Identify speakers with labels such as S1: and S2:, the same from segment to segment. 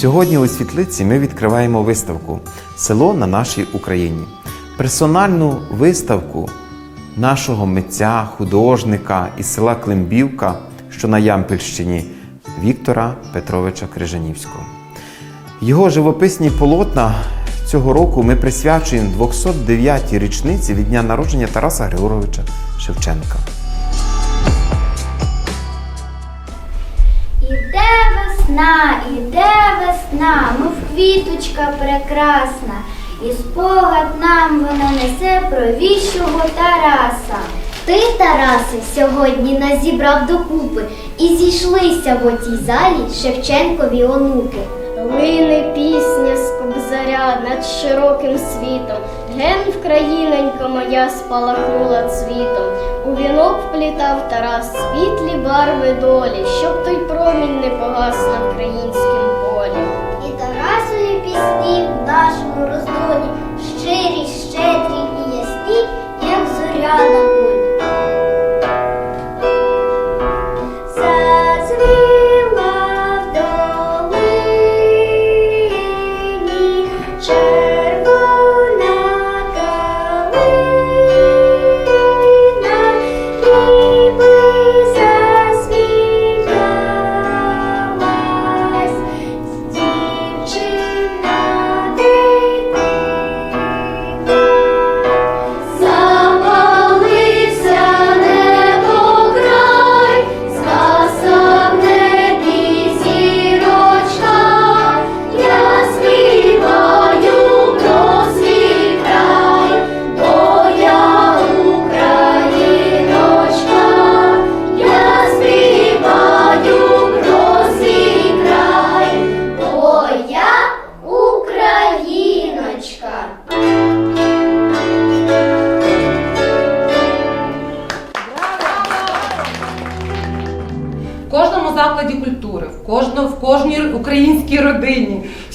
S1: Сьогодні у світлиці ми відкриваємо виставку Село на нашій Україні. Персональну виставку нашого митця, художника із села Климбівка, що на Ямпільщині, Віктора Петровича Крижанівського. Його живописні полотна цього року ми присвячуємо 209-й річниці від дня народження Тараса Григоровича Шевченка.
S2: Іде весна, іде весна, мов квіточка прекрасна, і спогад нам вона несе про віщого Тараса.
S3: Ти, Тарасе, сьогодні нас зібрав докупи і зійшлися в отій залі Шевченкові онуки.
S4: Лине пісня з кобзаря над широким світом, ген вкраїненька моя спалахнула цвітом. У вінок вплітав Тарас світлі барви долі, щоб той промінь не погас на українськім полі.
S3: І в нашому роздолі. Щирі, щедрі і ясні, як зоря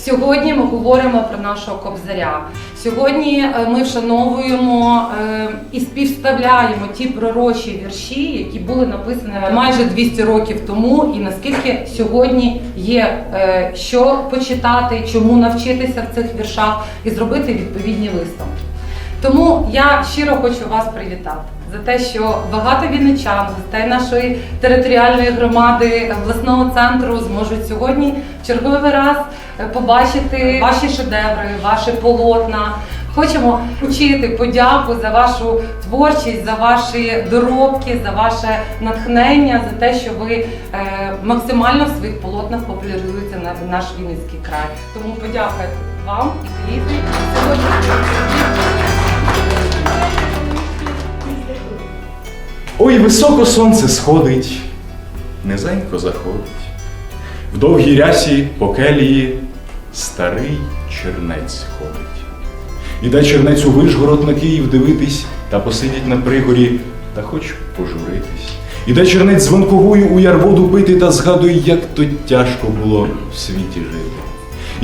S5: Сьогодні ми говоримо про нашого кобзаря. Сьогодні е, ми вшановуємо е, і співставляємо ті пророчі вірші, які були написані майже 200 років тому, і наскільки сьогодні є е, що почитати, чому навчитися в цих віршах і зробити відповідні виставки. Тому я щиро хочу вас привітати за те, що багато вінничан, гостей нашої територіальної громади обласного центру зможуть сьогодні в черговий раз побачити ваші шедеври, ваші полотна. Хочемо вчити подяку за вашу творчість, за ваші доробки, за ваше натхнення, за те, що ви е, максимально в своїх полотнах популяризуєте на наш Вінницький край. Тому подяка вам і квіти
S6: Ой, високо сонце сходить, низенько заходить. В довгій рясі по келії старий чернець ходить. Іде чернець у Вишгород на Київ дивитись та посидіть на пригорі та хоч пожуритись. Іде чернець з вонковою у ярводу пити та згадує, як то тяжко було в світі жити.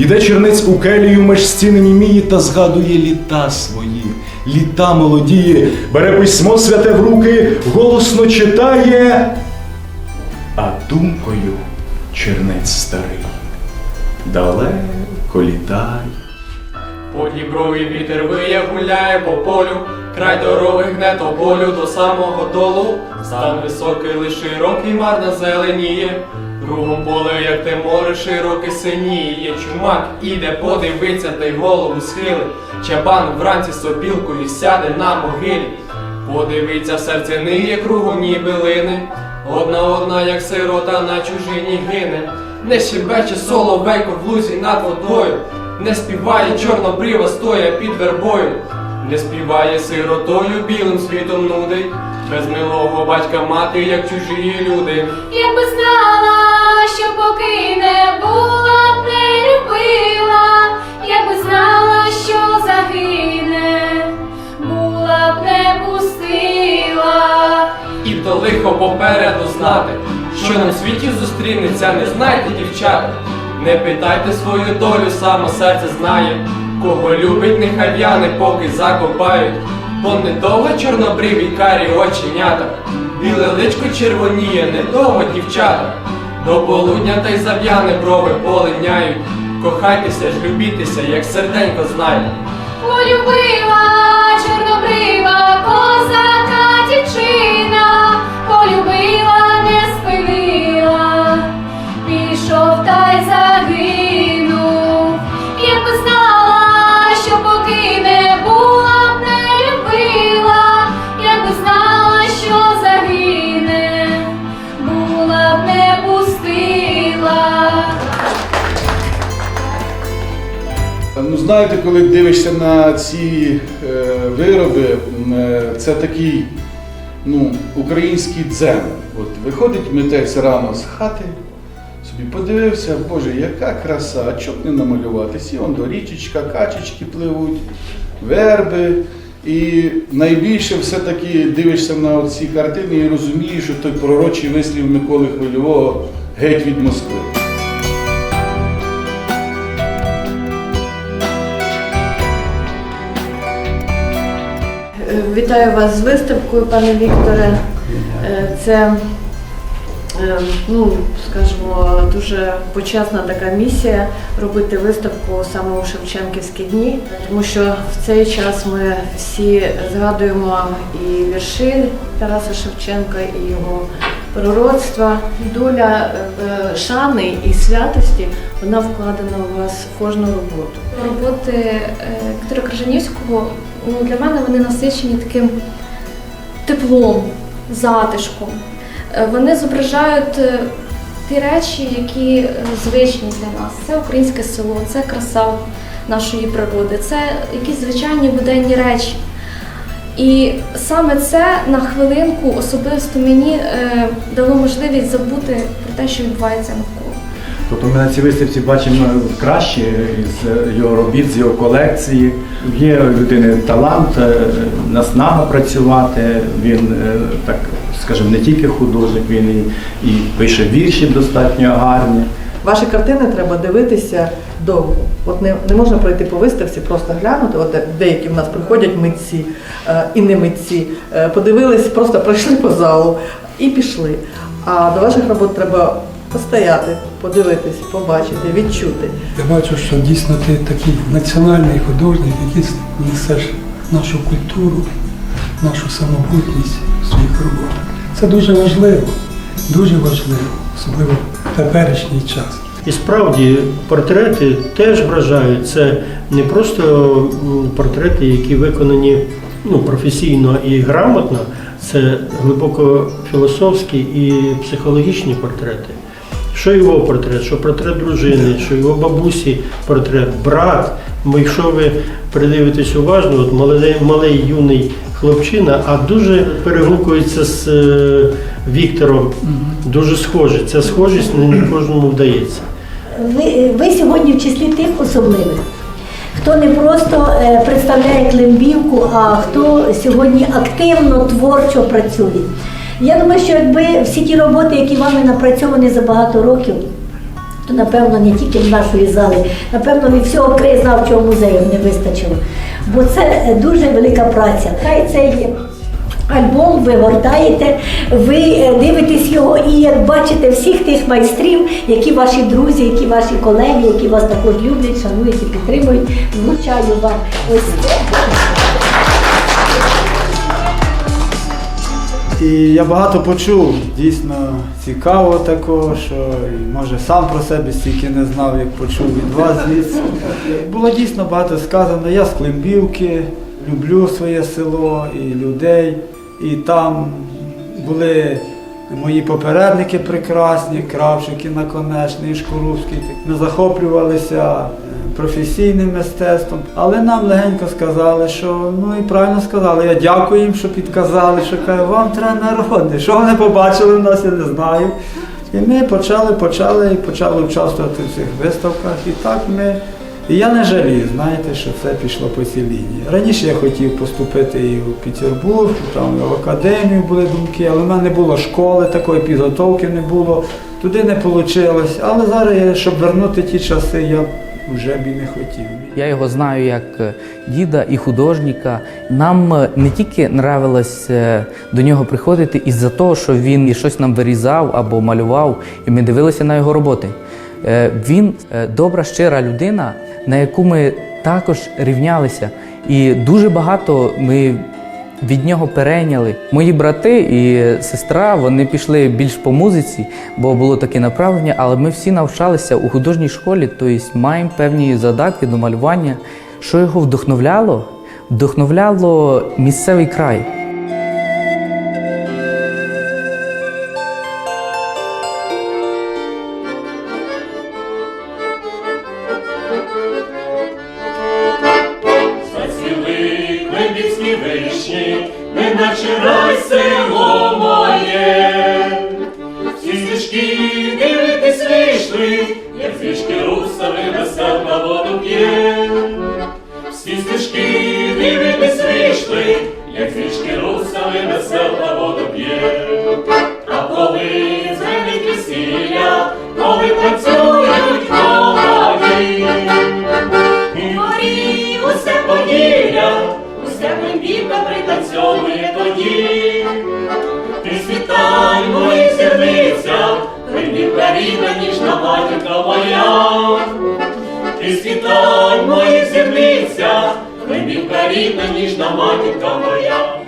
S6: Іде чернець у келію меж стіни німіє та згадує літа свої, літа молодіє, бере письмо святе в руки, голосно читає, а думкою чернець старий. Далеко літай.
S7: По діброві вітер виє, гуляє по полю, край дороги гне то болю до самого долу. Стан високий, лиш широкий, марно зеленіє. Кругом поле, як те море, широке синіє. Чумак іде, подивиться та й голову схилить. Чабан вранці сопілкою сяде на могилі. Подивиться серце ниє кругом ніби лини. Одна одна, як сирота на чужині гине. Не щебече соловейко в лузі над водою. Не співає чорнобрива стоя під вербою, не співає сиротою, білим світом нудить, без милого батька мати, як чужі люди.
S2: Якби знала, що поки не була б не любила, якби знала, що загине, була б не пустила.
S7: І то лихо попереду знати, що на світі зустрінеться, не знайте, дівчата. Не питайте свою долю, саме серце знає. Кого любить, нехай в'яне, поки закопають. Бо недовго чорнобриві карі оченята, біле личко червоніє, недовго дівчата. До полудня та й зав'яне брови полиняють. Кохайтеся ж, любітеся, як серденько знає.
S8: Полюбила чорнобрива козака дівчина, полюбила,
S9: знаєте, коли дивишся на ці е, вироби, е, це такий ну, український дзен. От виходить митець рано з хати, собі подивився, Боже, яка краса, а чоб не намалювати? Сі он до річечка, качечки пливуть, верби. І найбільше все-таки дивишся на ці картини і розумієш, що той пророчий вислів Миколи Хвильового геть від Москви.
S10: Вітаю вас з виставкою, пане Вікторе. Е, Це, е, ну, скажімо, дуже почесна така місія робити виставку саме у Шевченківські дні, тому що в цей час ми всі згадуємо і вірші Тараса Шевченка, і його пророцтва. Доля е, шани і святості вона вкладена у вас в кожну роботу.
S11: Роботи Віктора Крижанівського ну, для мене вони насичені таким теплом, затишком. Е, Вони зображають е, ті речі, які е, звичні для нас. Це українське село, це краса нашої природи, це якісь звичайні буденні речі. І саме це на хвилинку особисто мені дало можливість забути про те, що відбувається навколо.
S12: Тобто ми на цій виставці бачимо краще з його робіт, з його колекції. Є людини талант, е, наснага працювати. Він е, так, скажімо, не тільки художник, він і, і пише вірші достатньо гарні.
S10: Ваші картини треба дивитися довго. От не, не можна пройти по виставці, просто глянути. От деякі в нас приходять митці е, і не митці, е, подивились, просто пройшли по залу і пішли. А до ваших робот треба постояти, подивитись, побачити, відчути.
S13: Я бачу, що дійсно ти такий національний художник, який несеш нашу культуру, нашу самобутність в своїх роботах. Це дуже важливо, дуже важливо, особливо в теперішній час.
S14: І справді портрети теж вражають. Це не просто портрети, які виконані ну, професійно і грамотно, це глибоко філософські і психологічні портрети. Що його портрет, що портрет дружини, що його бабусі портрет, брат. Бо якщо ви придивитесь уважно, от малий, малий юний хлопчина, а дуже перегукується з е, Віктором, дуже схожі. Ця схожість не, не кожному вдається.
S3: Ви, ви сьогодні в числі тих особливих, хто не просто е, представляє Климбівку, а хто сьогодні активно, творчо працює. Я думаю, що якби всі ті роботи, які вами напрацьовані за багато років, то напевно не тільки в нашої зали, напевно, і всього краєзнавчого музею не вистачило. Бо це дуже велика праця. Хай цей альбом ви гортаєте, ви е, дивитесь його і як бачите всіх тих майстрів, які ваші друзі, які ваші колеги, які вас також люблять, шанують і підтримують. Влучаю вам ось.
S15: І я багато почув, дійсно цікаво такого, що і, може сам про себе стільки не знав, як почув від вас звідси. Було дійсно багато сказано. Я з Климбівки, люблю своє село і людей. І там були мої попередники прекрасні, Кравчик і Наконечний, і. Ми захоплювалися професійним мистецтвом, але нам легенько сказали, що ну і правильно сказали. Я дякую їм, що підказали, що кажу, вам треба народне. Що вони побачили в нас, я не знаю. І ми почали, почали і почали участвувати в цих виставках. І так ми. І я не жалію, знаєте, що це пішло по цій лінії. Раніше я хотів поступити і в Петербург, там в академію були думки, але в мене не було школи, такої підготовки не було, туди не вийшло. Але зараз, щоб вернути ті часи, я вже б і не хотів.
S16: Я його знаю як е, діда і художника. Нам е, не тільки нравилось е, до нього приходити із-за того, що він і щось нам вирізав або малював, і ми дивилися на його роботи. Він добра, щира людина, на яку ми також рівнялися. І дуже багато ми від нього перейняли. Мої брати і сестра вони пішли більш по музиці, бо було таке направлення, але ми всі навчалися у художній школі, тобто маємо певні задатки до малювання. Що його вдохновляло? Вдохновляло місцевий край.
S17: Зацвіли клебівські неначе рай село моє. Всі стежки дивитись вийшли, як свічки русали весел на воду п'є. Всі стежки дивитись вийшли, як свічки русали весел на воду п'є. А коли дзвенить весілля, коли танцюють зірниця, рідна, ніжна матінка моя.